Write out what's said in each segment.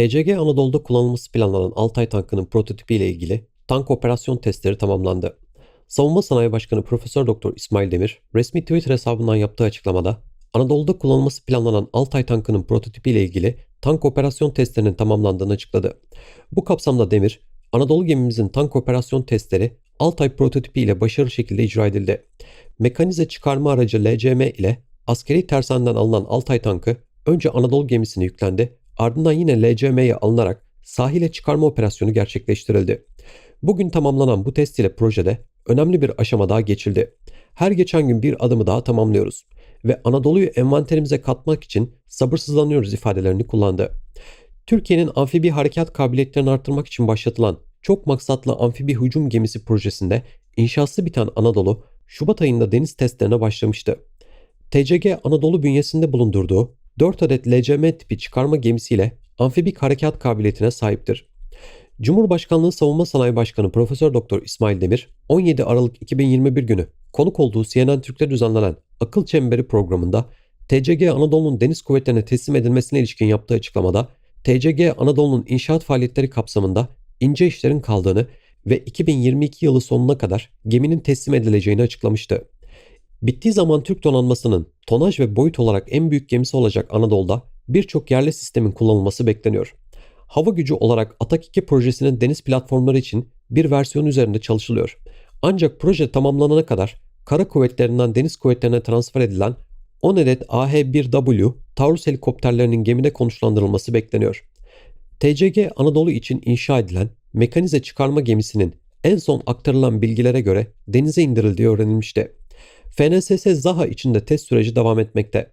TCG Anadolu'da kullanılması planlanan Altay tankının prototipi ile ilgili tank operasyon testleri tamamlandı. Savunma Sanayi Başkanı Profesör Doktor İsmail Demir, resmi Twitter hesabından yaptığı açıklamada, Anadolu'da kullanılması planlanan Altay tankının prototipi ile ilgili tank operasyon testlerinin tamamlandığını açıkladı. Bu kapsamda Demir, Anadolu gemimizin tank operasyon testleri Altay prototipi ile başarılı şekilde icra edildi. Mekanize çıkarma aracı LCM ile askeri tersaneden alınan Altay tankı önce Anadolu gemisine yüklendi, ardından yine LCM'ye alınarak sahile çıkarma operasyonu gerçekleştirildi. Bugün tamamlanan bu test ile projede önemli bir aşama daha geçildi. Her geçen gün bir adımı daha tamamlıyoruz ve Anadolu'yu envanterimize katmak için sabırsızlanıyoruz ifadelerini kullandı. Türkiye'nin amfibi harekat kabiliyetlerini artırmak için başlatılan çok maksatlı amfibi hücum gemisi projesinde inşası biten Anadolu Şubat ayında deniz testlerine başlamıştı. TCG Anadolu bünyesinde bulundurduğu 4 adet LCM tipi çıkarma gemisiyle amfibik harekat kabiliyetine sahiptir. Cumhurbaşkanlığı Savunma Sanayi Başkanı Profesör Doktor İsmail Demir 17 Aralık 2021 günü konuk olduğu CNN Türk'te düzenlenen Akıl Çemberi programında TCG Anadolu'nun deniz kuvvetlerine teslim edilmesine ilişkin yaptığı açıklamada TCG Anadolu'nun inşaat faaliyetleri kapsamında ince işlerin kaldığını ve 2022 yılı sonuna kadar geminin teslim edileceğini açıklamıştı. Bittiği zaman Türk donanmasının tonaj ve boyut olarak en büyük gemisi olacak Anadolu'da birçok yerli sistemin kullanılması bekleniyor. Hava gücü olarak Atak 2 projesinin deniz platformları için bir versiyon üzerinde çalışılıyor. Ancak proje tamamlanana kadar kara kuvvetlerinden deniz kuvvetlerine transfer edilen 10 adet AH-1W Taurus helikopterlerinin gemide konuşlandırılması bekleniyor. TCG Anadolu için inşa edilen mekanize çıkarma gemisinin en son aktarılan bilgilere göre denize indirildiği öğrenilmişti. FNSS Zaha için de test süreci devam etmekte.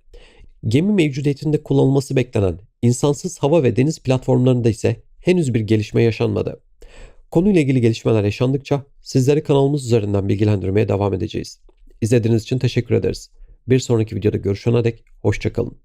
Gemi mevcudiyetinde kullanılması beklenen insansız hava ve deniz platformlarında ise henüz bir gelişme yaşanmadı. Konuyla ilgili gelişmeler yaşandıkça sizleri kanalımız üzerinden bilgilendirmeye devam edeceğiz. İzlediğiniz için teşekkür ederiz. Bir sonraki videoda görüşene dek hoşçakalın.